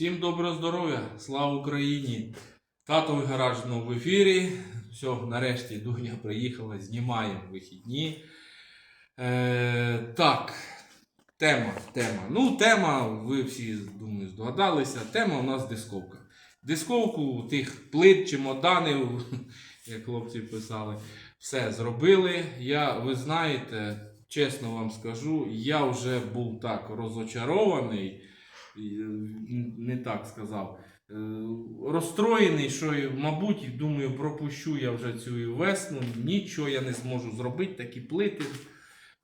Всім доброго здоров'я, слава Україні! Татовий гараж в ефірі. Все, нарешті Дуня приїхала, знімаємо вихідні. Е, так, тема, тема. Ну, тема, ви всі, думаю, здогадалися. Тема у нас дисковка. Дисковку тих плит, чемоданів, як хлопці писали, все зробили. Я, ви знаєте, чесно вам скажу, я вже був так розочарований не так сказав. е, Розстроєний, що, мабуть, думаю, пропущу я вже цю весну, нічого я не зможу зробити, такі плити.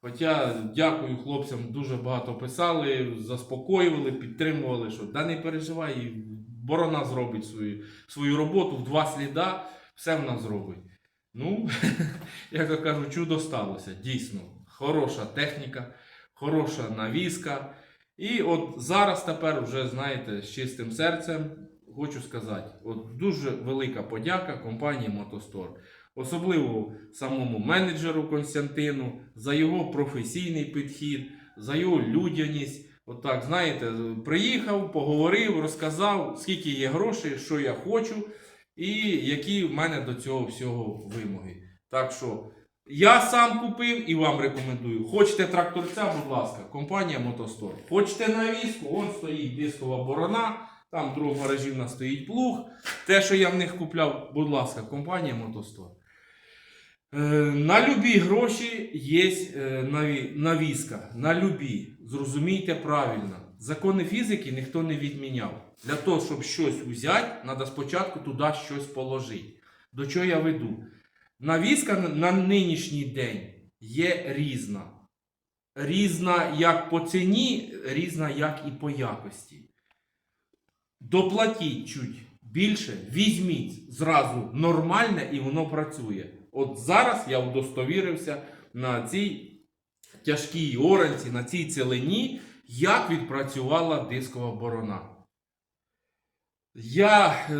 Хоча дякую хлопцям, дуже багато писали, заспокоювали, підтримували, що да не переживай, борона зробить свою, свою роботу в два сліда, все вона зробить. Ну, як я кажу, чудо сталося. Дійсно, хороша техніка, хороша навіска. І от зараз тепер вже, знаєте, з чистим серцем хочу сказати, от дуже велика подяка компанії Мотостор. Особливо самому менеджеру Константину за його професійний підхід, за його людяність. Отак, знаєте, приїхав, поговорив, розказав, скільки є грошей, що я хочу, і які в мене до цього всього вимоги. Так що я сам купив і вам рекомендую. Хочете тракторця, будь ласка, компанія Мотостор. Хочете навіску, вон стоїть дискова борона, там в другому гаражі стоїть плуг. Те, що я в них купляв, будь ласка, компанія Мотостор. Е, На любі гроші є е, наві- навіска. На любі. Зрозумійте правильно. Закони фізики ніхто не відміняв. Для того, щоб щось взяти, треба спочатку туди щось положити. До чого я веду? Навіска на- нинішній день є різна. Різна як по ціні, різна як і по якості. Доплатіть чуть більше, візьміть зразу нормальне і воно працює. От зараз я удостовірився на цій тяжкій оранці, на цій целині, як відпрацювала дискова борона. Я е,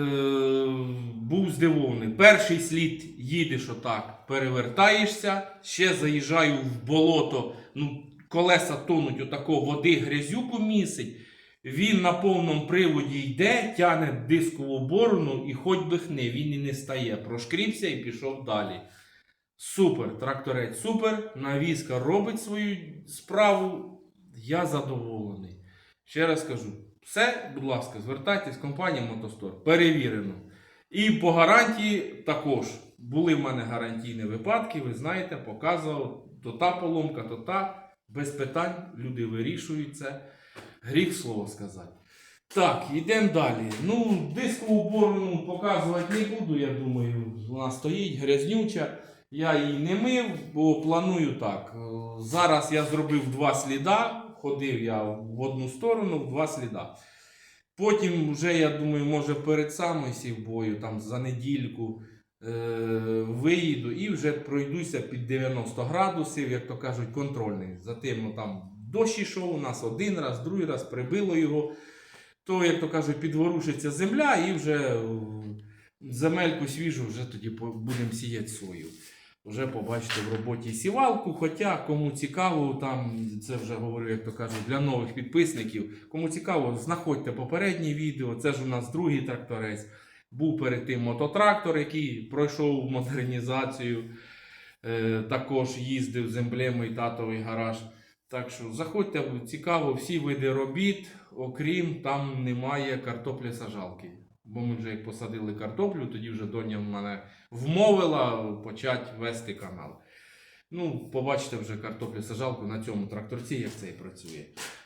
був здивований. Перший слід їдеш отак, перевертаєшся, ще заїжджаю в болото, ну, колеса тонуть, отако води грязюку місить. Він на повному приводі йде, тяне дискову борону і хоч би хни, він і не стає. Прошкрібся і пішов далі. Супер, тракторець, супер. Навіска робить свою справу. Я задоволений. Ще раз кажу, все, будь ласка, звертайтесь, компанія Мотостор. Перевірено. І по гарантії також були в мене гарантійні випадки, ви знаєте, показував то та поломка, то та. Без питань люди вирішують це. Гріх слово сказати. Так, йдемо далі. Ну, дискову борону показувати не буду, я думаю. Вона стоїть грязнюча. Я її не мив, бо планую так. Зараз я зробив два сліда. Ходив я в одну сторону, в два сліда. Потім вже, я думаю, може перед самим сівбою, там за недільку е- виїду і вже пройдуся під 90 градусів, як то кажуть, контрольний. Затим ну, там дощ ішов у нас один раз, другий раз прибило його. То, як то кажуть, підворушиться земля і вже земельку свіжу, вже тоді будемо сіяти сою. Вже побачите в роботі сівалку. Хоча кому цікаво, там це вже говорю, як то кажуть, для нових підписників. Кому цікаво, знаходьте попереднє відео. Це ж у нас другий тракторець. Був перед тим мототрактор, який пройшов модернізацію. Е, також їздив з емблемою татовий гараж. Так що заходьте, цікаво, всі види робіт, окрім там немає картоплі сажалки. Бо ми вже як посадили картоплю, тоді вже доня мене вмовила почати вести канал. Ну, побачите вже картоплю сажалку на цьому тракторці, як це і працює.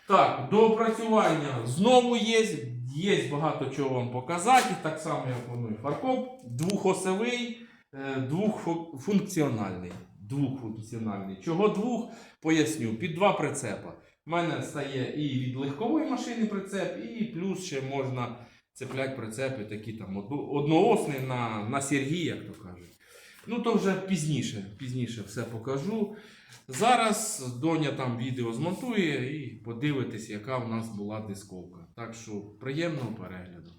Так, до опрацювання знову є. Є багато чого вам показати. Так само, як воно і фаркоп. Двохосовий, е, двохфункціональний. Двохфункціональний. Чого двох? Поясню. Під два прицепа. У мене стає і від легкової машини прицеп, і плюс ще можна цепляти прицепи такі там одно- одноосні на, на Сергій, як то кажуть. Ну, то вже пізніше, пізніше все покажу. Зараз доня там відео змонтує і подивитесь, яка в нас була дисковка. Так що приємного перегляду.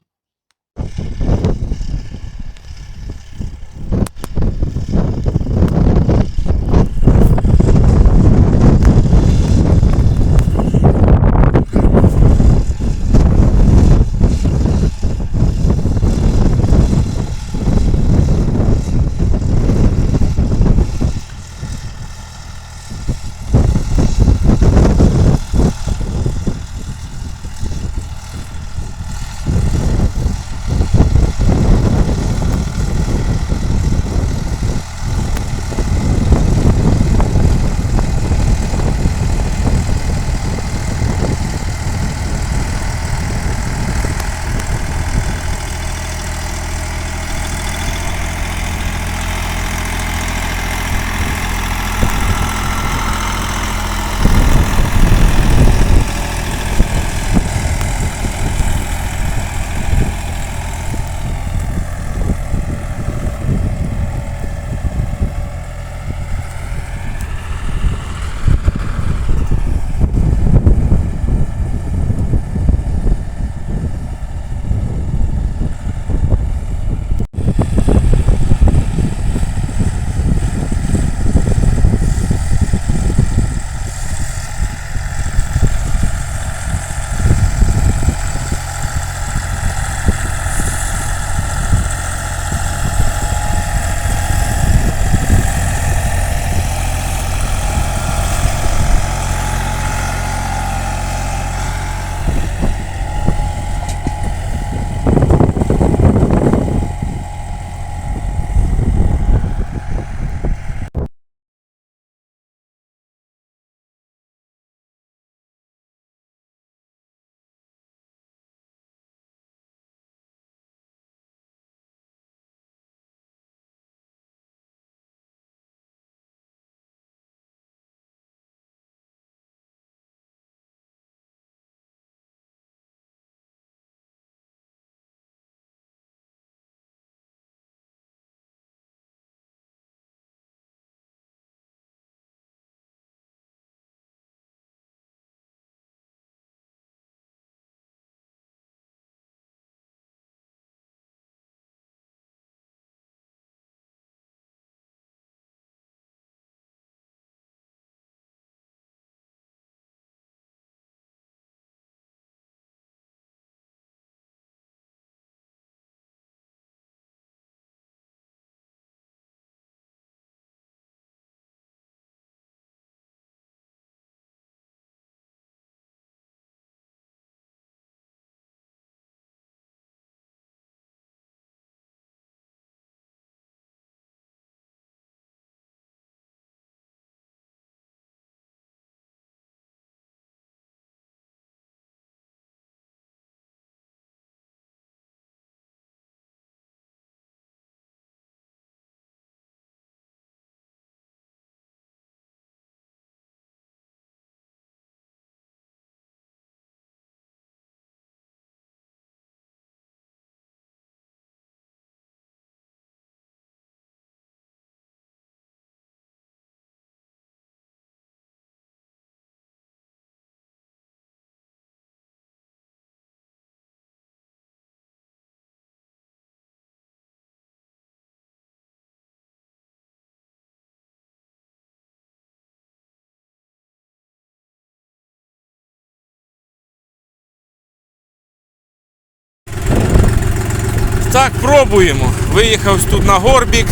Так, пробуємо. Виїхав тут на горбік.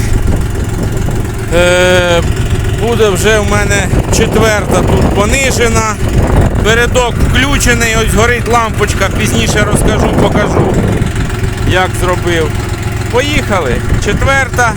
Е, буде вже в мене четверта тут понижена. Передок включений, ось горить лампочка, пізніше розкажу, покажу, як зробив. Поїхали. Четверта.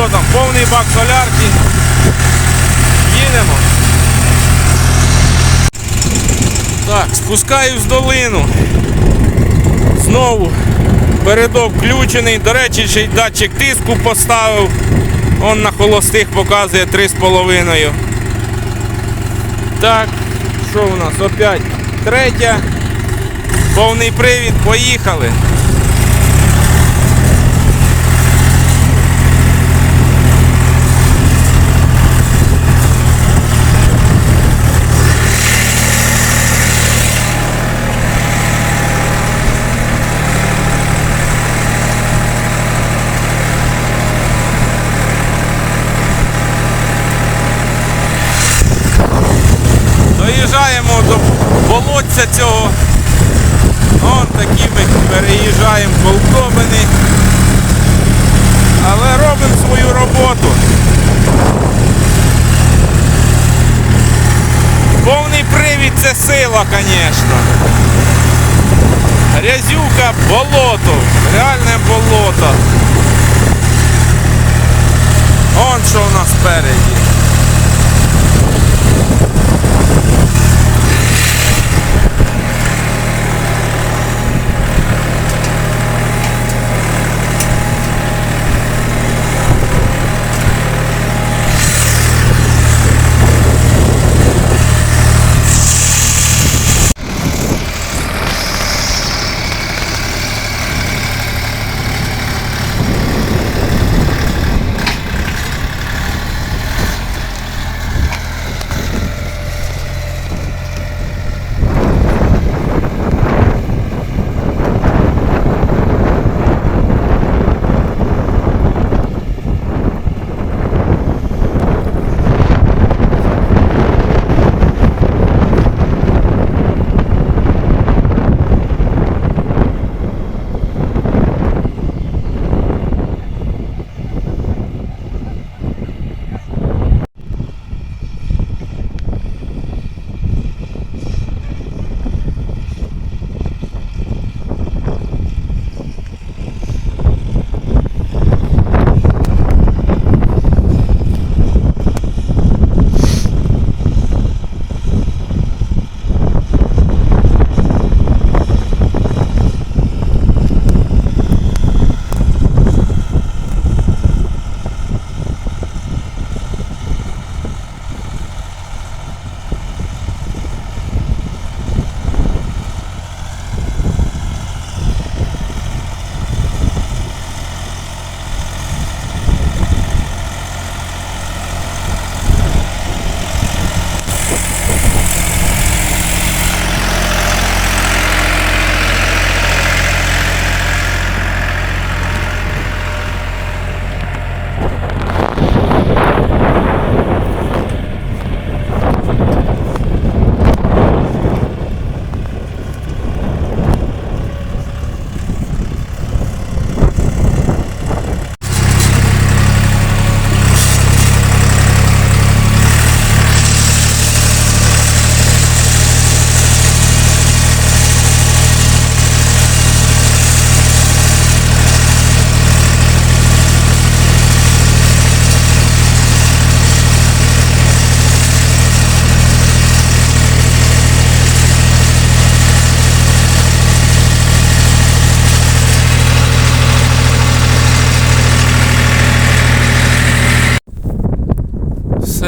Що там, повний бак солярки. Їдемо. Так, спускаюсь в долину. Знову передок включений. До речі, ще й датчик тиску поставив. Он на холостих показує 3,5. Так, що у нас? Опять третя. Повний привід, поїхали. Доїжджаємо до болотця цього. Вон такі ми переїжджаємо колдобини. Але робимо свою роботу. Повний привід це сила, звісно. Грязюка, болото. Реальне болото. Он що у нас спереді.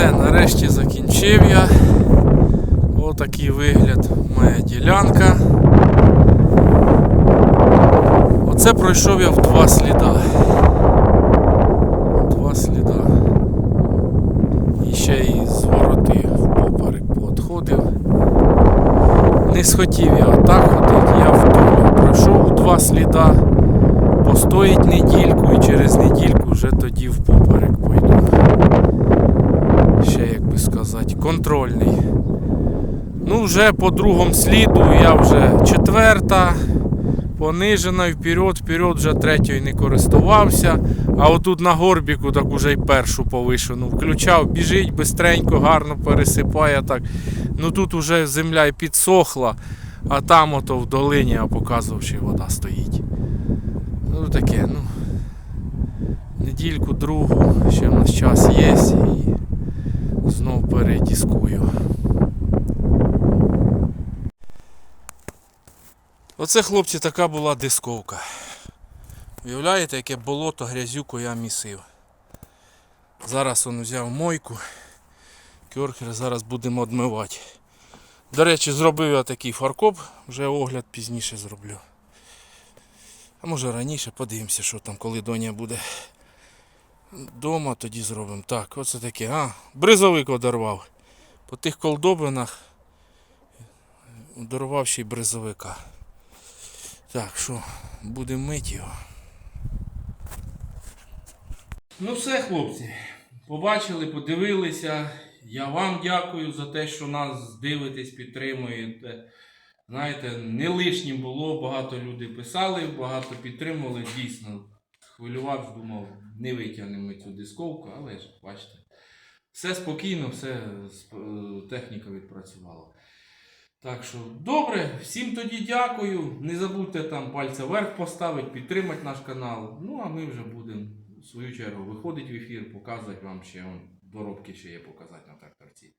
Все, нарешті закінчив я. Отакий вигляд моя ділянка. Оце пройшов я в два сліда. Два сліда. І ще й з вороти в поперек поотходив. Не схотів я отак ходити, я вдома пройшов два сліда, постоїть недільку і через недільку вже тоді в поперек пойду. Би сказати, контрольний. Ну, вже по другому сліду я вже четверта, понижена і вперед, вперед вже третьою не користувався. А отут на горбіку так уже й першу повишену включав, біжить бистренько, гарно пересипає так. Ну тут уже земля і підсохла, а там ото в долині я показував, що вода стоїть. Ну таке, ну. Недільку другу, ще в нас час є знов. Оце, хлопці, така була дисковка. Уявляєте, яке болото грязюку я місив. Зараз он взяв мойку. Кьорхер зараз будемо одмивати. До речі, зробив я такий фаркоп, вже огляд пізніше зроблю. А може раніше подивимося, що там, коли доня буде вдома, тоді зробимо. Так, оце таке. А, бризовик одорвав. По тих колдобинах одорвав ще й бризовика. Так, що, будемо мити його. Ну все, хлопці. Побачили, подивилися. Я вам дякую за те, що нас дивитесь, підтримуєте. Знаєте, не лишнім було, багато людей писали, багато підтримували. Дійсно, хвилювався, думав, не витягнемо цю дисковку, але ж бачите. Все спокійно, все е, техніка відпрацювала. Так що добре, всім тоді дякую. Не забудьте там пальця вверх поставити, підтримати наш канал. Ну а ми вже будемо в свою чергу виходити в ефір, показувати вам ще он, доробки ще є показати на тракторці.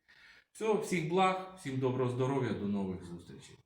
Все, всіх благ, всім доброго здоров'я, до нових зустрічей.